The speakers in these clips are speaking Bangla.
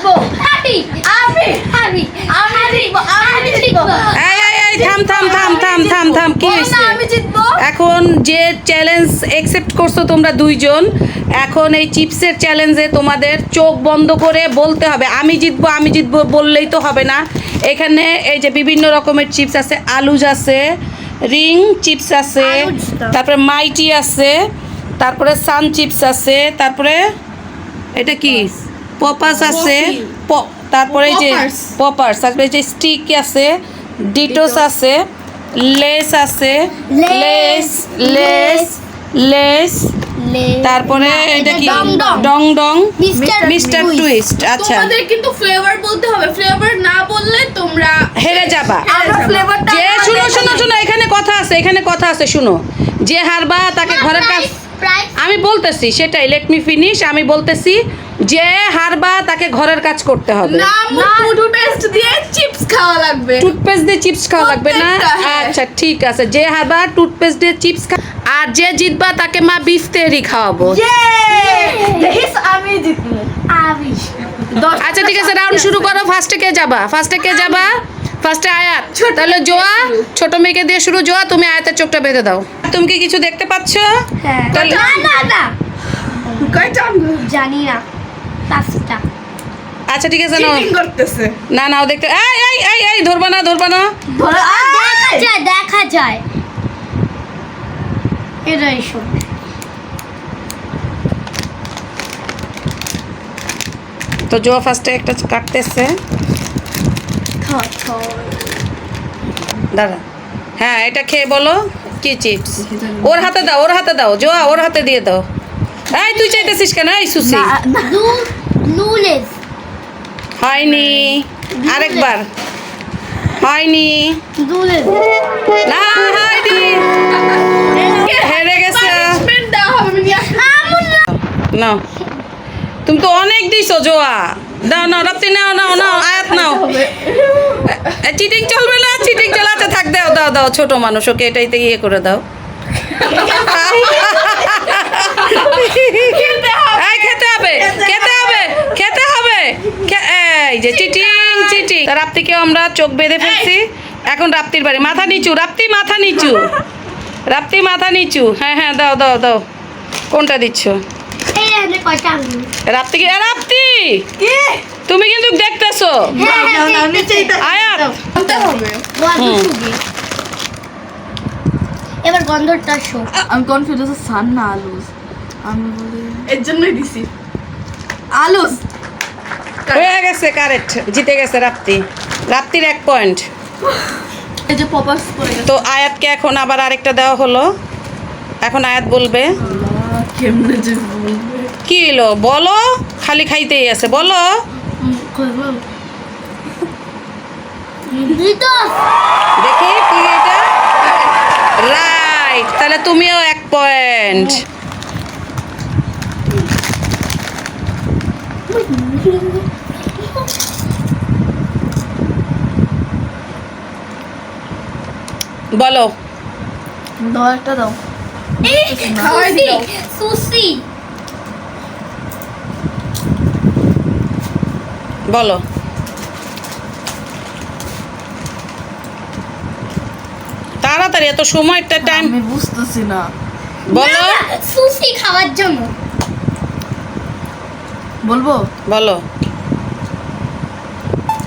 জিতবো আমি আমি আমি আমি জিতবো। এই এই এই থাম থাম থাম থাম থাম থাম কি এখন যে চ্যালেঞ্জ একসেপ্ট করছ তোমরা দুইজন এখন এই চিপসের চ্যালেঞ্জে তোমাদের চোখ বন্ধ করে বলতে হবে আমি জিতবো আমি জিতবো বললেই তো হবে না। এখানে এই যে বিভিন্ন রকমের চিপস আছে আলুজ আছে রিং চিপস আছে তারপরে মাইটি আছে তারপরে সান চিপস আছে তারপরে এটা কি? পপাস আছে প- তারপরে এই যে। পপার্স তারপরে যে স্টিক আছে ডিটোস আছে লেস আছে লেস লেস লেস তারপরে এটা কি? ডং ডং। মিস্টার মিস্টার টুইস্ট আচ্ছা। তোমাদের কিন্তু ফ্লেভার বলতে হবে। ফ্লেভার না বললে তোমরা হেরে যাবা। যে শুনো শুনো শুনো এখানে কথা আছে এখানে কথা আছে শুনো। যে হারবা তাকে ঘরের কাজ আমি বলতেছি সেটাই লেট মি ফিনিশ আমি বলতেছি যে হারবা তাকে ঘরের কাজ করতে হবে। না টুথপেস্ট দিয়ে চিপস খাওয়া লাগবে। টুথপেস্ট দিয়ে চিপস খাওয়া লাগবে না? হ্যাঁ। আচ্ছা ঠিক আছে। যে হারবা টুথপেস্ট দিয়ে চিপস আর যে জিতবা তাকে মা বিফ তেহরি খাওয়াবো। আমি জিতবো। আমি আচ্ছা ঠিক আছে রাউন্ড শুরু করো। ফার্স্টে কে যাবা? ফার্স্টে কে যাবা? ফার্স্টে আয়াত। তাহলে জোয়া ছোট মেয়েকে দিয়ে শুরু জোয়া। তুমি আয়াতের চোখটা বেঁধে দাও। তুমি কি কিছু দেখতে পাচ্ছ? হ্যাঁ। না না না। জানি না। পাঁচটা আচ্ছা ঠিক আছে নাও। করতেছে। না নাও দেখতে এই এই এই এই ধরবা না ধরবা না। দেখা যায় দেখা যায়। এটাই সব। তো জোয়া ফার্স্টে একটা কাটতেছে। দাঁড়া। হ্যাঁ এটা খেয়ে বলো কি চিপস ওর হাতে দাও ওর হাতে দাও জোয়া ওর হাতে দিয়ে দাও। এই তুই চাইতেছিস কেন? এই সুসি। হয়নি। আরেকবার। হয়নি। না হয়নি। হেরে গেছে? নাও তুমি তো অনেক দিছো জোয়া। দাও নাও রাত্রি নাও নাও নাও আয়াত নাও। চিটিং চলবে না? চিটিং চালাতে থাক দাও দাও দাও ছোট মানুষ ওকে এটাইতে ইয়ে করে দাও এই খেতে হবে খেতে হবে খেতে হবে খে- এই যে চিটিং চিটিং তা রাপ্তিকেও আমরা চোখ বেঁধে ফেলছি। এখন রাপ্তির বাড়ি। মাথা নিচু রাপ্তি মাথা নিচু। রাপ্তি মাথা নিচু। হ্যাঁ হ্যাঁ দাও দাও দাও। কোনটা দিচ্ছ? কয়টা রাপ্তি তুমি কিন্তু দেখতেছো। হ্যাঁ হ্যাঁ আয়াত! এবার গন্ধটা শো। আমি কনফিউজ আছে সান না আলুস। আমি বলি এর জন্যই দিছি। আলুস! হয়ে গেছে কারেক্ট। জিতে গেছে রাপ্তি। রাপ্তির এক পয়েন্ট। তো আয়াতকে এখন আবার আরেকটা দেওয়া হলো। এখন আয়াত বলবে। আল্লাহ, কেমনে যে বলবে। কি এলো বলো খালি খাইতেই আছে বলো। দেখি কি এটা। রাইট তাহলে তুমিও এক পয়েন্ট। বলো। দাও। একটা দাও সুসি বলো। তাড়াতাড়ি এত সময়টা টাইম আমি বুঝতেছি না। বলো। সুসি খাওয়ার জন্য। বলব? বলো।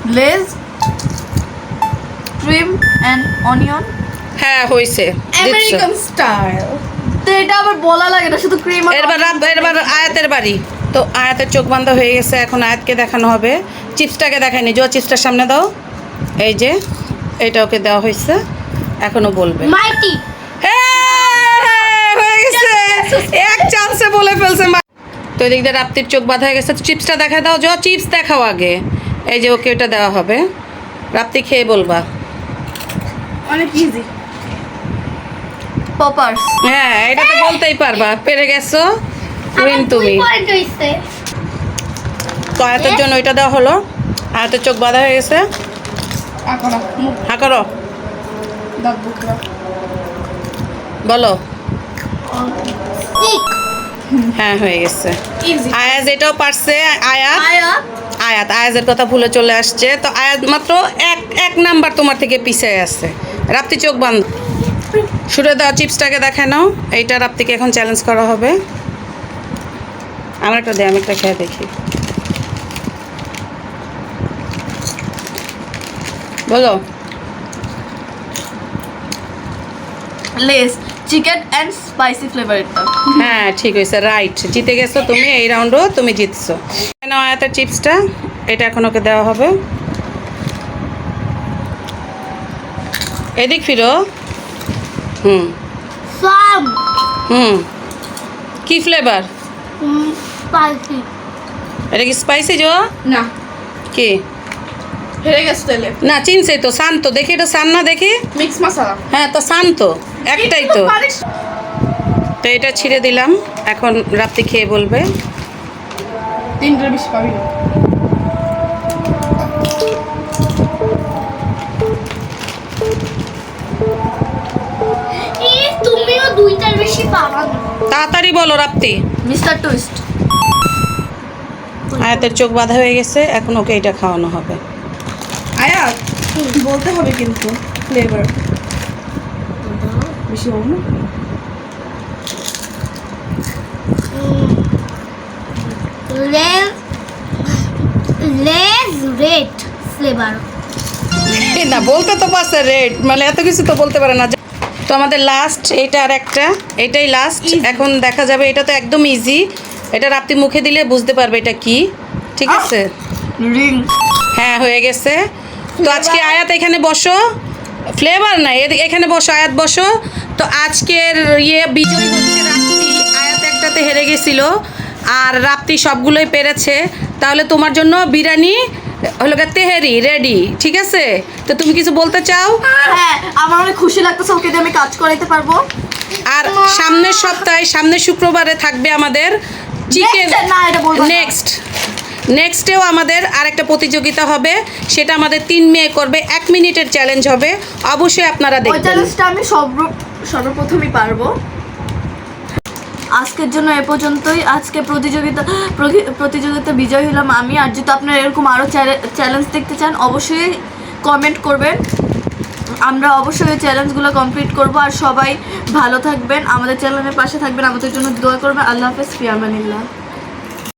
লেজ ক্রিম অ্যান্ড অনিয়ন হ্যাঁ হয়েছে আমেরিকান স্টাইল তো এটা আবার বলা লাগে না শুধু ক্রিম এরবার এরবার আয়াতের বাড়ি। তো আয়াতের চোখ বান্ধা হয়ে গেছে এখন আয়াতকে দেখানো হবে। চিপসটাকে দেখায়নি। জো চিপসটার সামনে দাও। এই যে এটা ওকে দেওয়া হয়েছে এখনও বলবে। মাইটি। হ্যাঁ, হয়ে গেছে। এক চান্সে বলে ফেলছে তো এদিক দিয়ে রাপ্তির চোখ বাঁধা হয়ে গেছে। চিপসটা দেখা দাও জ চিপস দেখাও আগে। এই যে ওকে ওটা দেওয়া হবে। রাপ্তি খেয়ে বলবা। অনেক ইজি পপার্স হ্যাঁ এটা তো বলতেই পারবা। পেরে গেছো? উইন তুমি। তো আয়াতের জন্য ওইটা দেওয়া হলো। আয়াতের চোখ বাঁধা হয়ে গেছে। হা করো। বলো। হ্যাঁ হয়ে গেছে। আয়াজ এটাও পারছে? আয়াত? আয়াত। আয়াজের কথা ভুলে চলে আসছে। তো আয়াত মাত্র এক এক নাম্বার তোমার থেকে পিছিয়ে আছে। রাত্রি চোখ বন্ধ শুরু দেওয়া চিপসটাকে দেখে নাও। এইটা রাপ্তিকে এখন চ্যালেঞ্জ করা হবে। আমার একটা দে আমি একটা খেয়ে দেখি। বলো। Lay's chicken and spicy flavour এটা। হ্যাঁ ঠিক হয়েছে রাইট জিতে গেছো তুমি এই রাউন্ডও তুমি জিতছো। নাও আয়াতের চিপসটা এটা এখন ওকে দেওয়া হবে। এদিক ফিরো। হুম। সাম হুম। কি ফ্লেভার স্পাইসি এটা কি স্পাইসি জো না। কি? হেরে গেছে তাহলে। না চিনছে তো শান্ত। দেখি এটা সান না দেখি। মিক্স মশলা হ্যাঁ তো শান্ত। একটাই তো। তো এটা ছিঁড়ে দিলাম। এখন রাত্রি খেয়ে বলবে। তিনটার বেশি পাবি। না তাড়াতাড়ি বলো রাত্রি মিস্টার টুইস্ট। আয়াতের চোখ বাঁধা হয়ে গেছে এখন ওকে এটা খাওয়ানো হবে। আয়াত বলতে হবে কিন্তু ফ্লেভার বেশি হবে না? রেড ফ্লেভার না বলতে তো পারছে রেড মানে এত কিছু তো বলতে পারে না। তো আমাদের লাস্ট এটা আর একটা এটাই লাস্ট এখন দেখা যাবে এটা তো একদম ইজি এটা রাত্রি মুখে দিলে বুঝতে পারবে এটা কি। ঠিক আছে? রিং হ্যাঁ হয়ে গেছে। তো আজকে আয়াত এখানে বসো। ফ্লেভার নাই এখানে বসো আয়াত বসো। তো আজকের ইয়ে বিজয় হচ্ছে রাত্রি আয়াত একটাতে হেরে গেছিল। আর রাত্রি সবগুলোই পেরেছে। তাহলে তোমার জন্য বিরিয়ানি হলো গিয়ে তেহেরি রেডি ঠিক আছে? তো তুমি কিছু বলতে চাও? হ্যাঁ আমার অনেক খুশি লাগতেছে ওকে দিয়ে আমি কাজ করাইতে পারব। আর সামনের সপ্তাহে সামনের শুক্রবারে থাকবে আমাদের চিকেন। নেক্সট নেক্সটেও আমাদের আরেকটা প্রতিযোগিতা হবে। সেটা আমাদের তিন মেয়ে করবে এক মিনিটের চ্যালেঞ্জ হবে। অবশ্যই আপনারা দেখবেন। আমি সর্ব সর্বপ্রথমই পারব। আজকের জন্য এ পর্যন্তই। আজকে প্রতিযোগিতা প্রতি- প্রতিযোগিতা বিজয় হলাম আমি। আর যদি আপনারা এরকম আরও চ্যালেঞ্জ দেখতে চান, অবশ্যই কমেন্ট করবেন। আমরা অবশ্যই চ্যালেঞ্জগুলো কমপ্লিট করব। আর সবাই ভালো থাকবেন। আমাদের চ্যানেলের পাশে থাকবেন। আমাদের জন্য দোয়া করবেন। আল্লাহ হাফেজ। ফিয়ামানিল্লাহ।